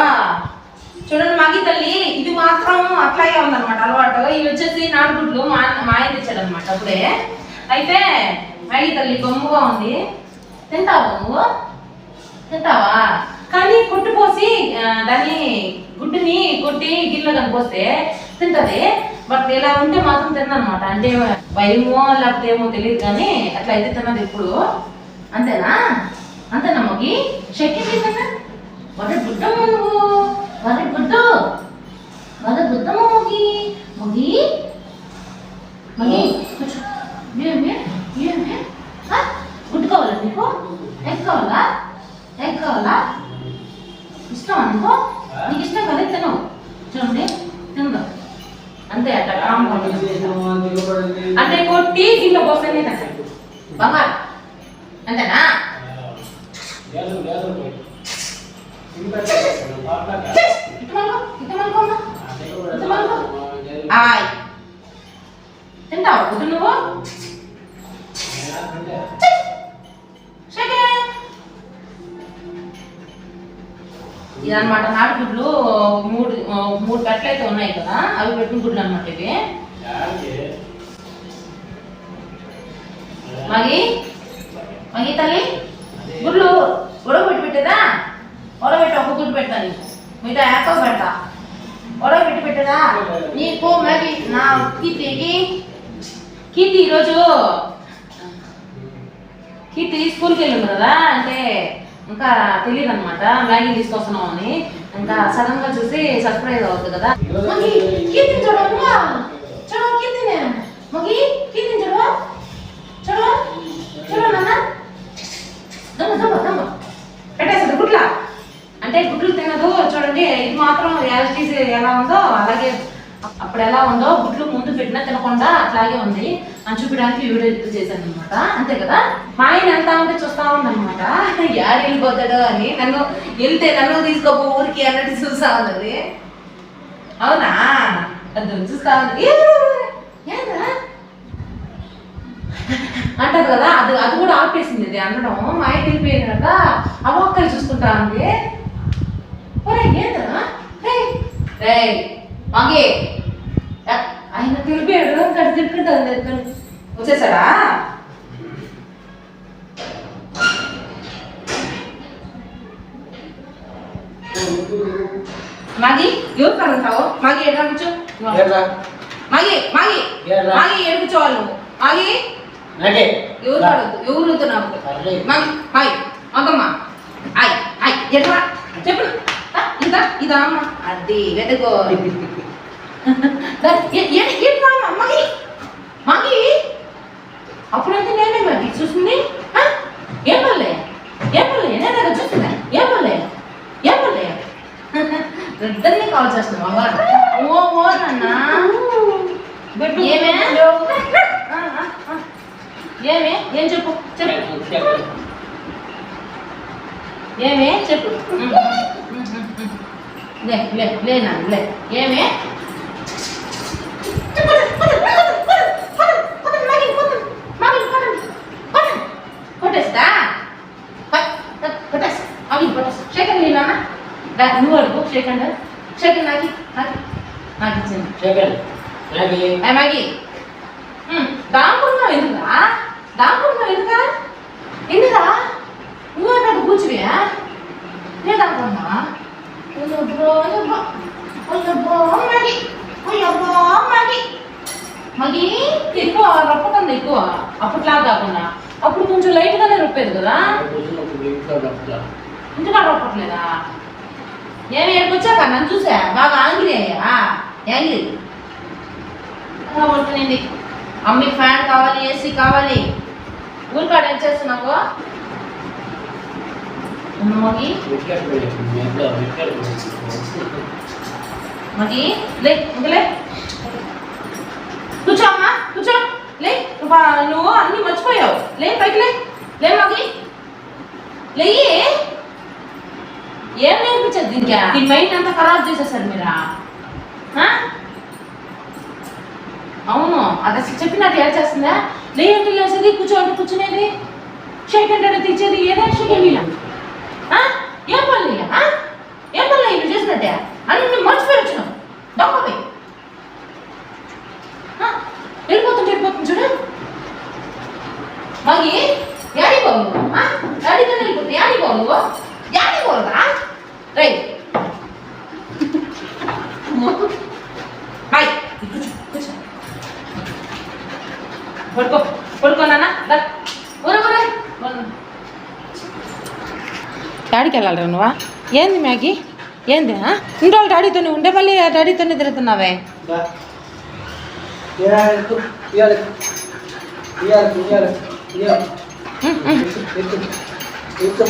అబ్బా చూడండి మాకి తల్లి ఇది మాత్రం అట్లాగే ఉందన్నమాట అలవాటు. ఇవి వచ్చేసి నాటుగుడ్లు మా మా ఆయన తెచ్చాడు అనమాట అప్పుడే. అయితే మాగి తల్లి గమ్ముగా ఉంది. తింటావా నువ్వు? తింటావా? కానీ కొట్టు పోసి దాన్ని గుడ్డుని కొట్టి గిన్నెలో కనిపోస్తే తింటది. బట్ ఇలా ఉంటే మాత్రం తిందనమాట అంటే భయమో లేకపోతే ఏమో తెలియదు కానీ అట్లా అయితే తిన్నది ఇప్పుడు. అంతేనా? అంతేనా మొగి శక్తి తిన్నా గుడ్డమ్మ నువ్వు వర గుడ్డు వర గుడ్డమ్మ మొగి. మొగి. మొగి. కూర్చో. ఏమి ఏమి ఆ? గుడ్డు కావాలా నీకు? ఎగ్ కావాలా ఎగ్ కావాలా ఇష్టం అనుకో. నీకు ఇష్టం కదా తిను. చూడండి తిందా. అంతే ఉంటుంది. అంటే కొట్టి దీంట్లో తింటాడు బాగా అంతేనా? తింటావు? గుడ్డు నువ్వు? ఇదన్నమాట నాటు గుడ్లు మూడు మూడు కట్టలు అయితే ఉన్నాయి కదా అవి పెట్టిన గుడ్లు అనమాట ఇవి. మగి మగి తల్లి గుడ్లు ఉడకబెట్టి పెట్టేదా? ఉడకబెట్టి ఒక గుడ్డు పెడతా నీకు. మిగతా యాకవ పెడతా. ఉడకబెట్టి పెట్టదా? నీకు మరి నా కీర్తికి కీర్తి ఈరోజు కీర్తి స్కూల్కి వెళ్ళింది కదా అంటే ఇంకా తెలియదు అనమాట మ్యాగీ తీసుకొస్తున్నాం అని. ఇంకా సడన్గా చూసి సర్ప్రైజ్ అవుతుంది కదా. కీర్తి చూడమ్మా చూడ కీర్తి మగి కీర్తిని చూడవా చూడు చూడు నాన్న. చూడండి ఇది మాత్రం యాజిటీస్ ఎలా ఉందో అలాగే అప్పుడు ఎలా ఉందో గుడ్లు ముందు పెట్టినా తినకుండా అట్లాగే ఉంది. అని చూపించడానికి వీడియో చేశాను అనమాట అంతే కదా? మా ఆయన ఎంత ఉంటే చూస్తా ఉందన్నమాట యారు వెళ్ళిపోతాడో అని నన్ను వెళ్తే నన్ను తీసుకోపో ఊరికి అన్నట్టు చూస్తా ఉన్నది. అవునా? అది చూస్తా ఉంది అంటారు కదా అది అది కూడా ఆపేసింది ఇది అనడం. మా ఆయన వెళ్ళిపోయినాక అవక్కలు చూసుకుంటా ఉంది. ఒరే రేయ్ మాగి ఆయన తెలిపాడు ఇక్కడ తిట్టుకుంటా. వచ్చేసాడా? మాగి ఎవరు కడుగుతావు? మాగి ఎక్కడ కూర్చో? మాగి మాగి? మాగి. కూర్చోవాలి నువ్వు మాగి ఎవరు అడగద్దు ఎవరు నాకు. మాగి హాయ్ అమ్మమ్మ హాయ్ హాయ్ ఎట్లా చెప్పు. దా, ఏ- ఏ- ఏంటి మామ మగి మగి అప్పుడైతే నేనే మరి చూసింది? ఏం పర్లే ఏం పర్లే నేను దగ్గర చూసిందా. ఏం పర్లే ఏం పర్లే ఇద్దరిని కాల్ చేస్తున్నావు ఓ ఓ నాన్న. ఏమే. ఏమే? ఏం చెప్పు? చెప్పు. ఏమే? చెప్పు. ఉమ్, ఉమ్, ఉమ్, ఉమ్. లే లే లే నాన్న లే ఏమే కొట్టేస్తా కొట్టేస్తా అవి కొట్టేస్తా షేకండ్ నాన్న రా, నువ్వు అడుగు షేకండ్ షేకండ్ నాకు నాకు నాకు ఇచ్చింది ఏ మ్యాగీ దాంకున్నావు ఎందుకా దాంకున్నావు ఎందుకా ఎందుకా నువ్వు అక్కడ కూర్చువా నేను అనుకున్నా మళ్ళీ ఎక్కువ రప్పకుండా ఎక్కువ. అప్పట్లా కాకుండా. అప్పుడు కొంచెం లైట్ గానే రొప్పేది కదా? ఇంకా రొప్పట్లేదా? ఏమి ఏడుకొచ్చాక నన్ను చూసా? బాగా ఆంగిరి అయ్యా. యాంగిరి ఉంటుందండి అమ్మకి ఫ్యాన్ కావాలి ఏసీ కావాలి. ఊరికాడ ఏం చేస్తున్నావు? మరి లే ఇంకలే లే కూర్చో అమ్మా కూర్చో లే నువ్వు నువ్వు అన్ని మర్చిపోయావు. లే పైకి లే. లే లేయి ఏం నేర్పించదు ఇంకా నీ మైండ్ అంతా ఖరాబ్ చేసేసారు మీరా? ఆ? అవును అది అసలు చెప్పినట్టు ఏం చేస్తుందా? లేదంటే లేసేది? కూర్చో కూర్చునేది? షేక్ అంటే తెచ్చేది ఏదైనా షేక్ ఏం పని ఏం పని ఇవి మగి యాడి పో నువ్వు ఆ? డాడీతో వెళ్ళిపోతే యాడి పో నువ్వు యాడి పోరా రై కూర్చో పడుకో. పడుకో నాన్న. డాడీకి వెళ్ళాలి నువ్వా? ఏంది మ్యాగీ? ఏంది? ఇన్ని రోజులు డాడీతోనే ఉండే మళ్ళీ డాడీతోనే తిరుగుతున్నావే? ఇయ్యాలి. 嗯嗯。没事没事别动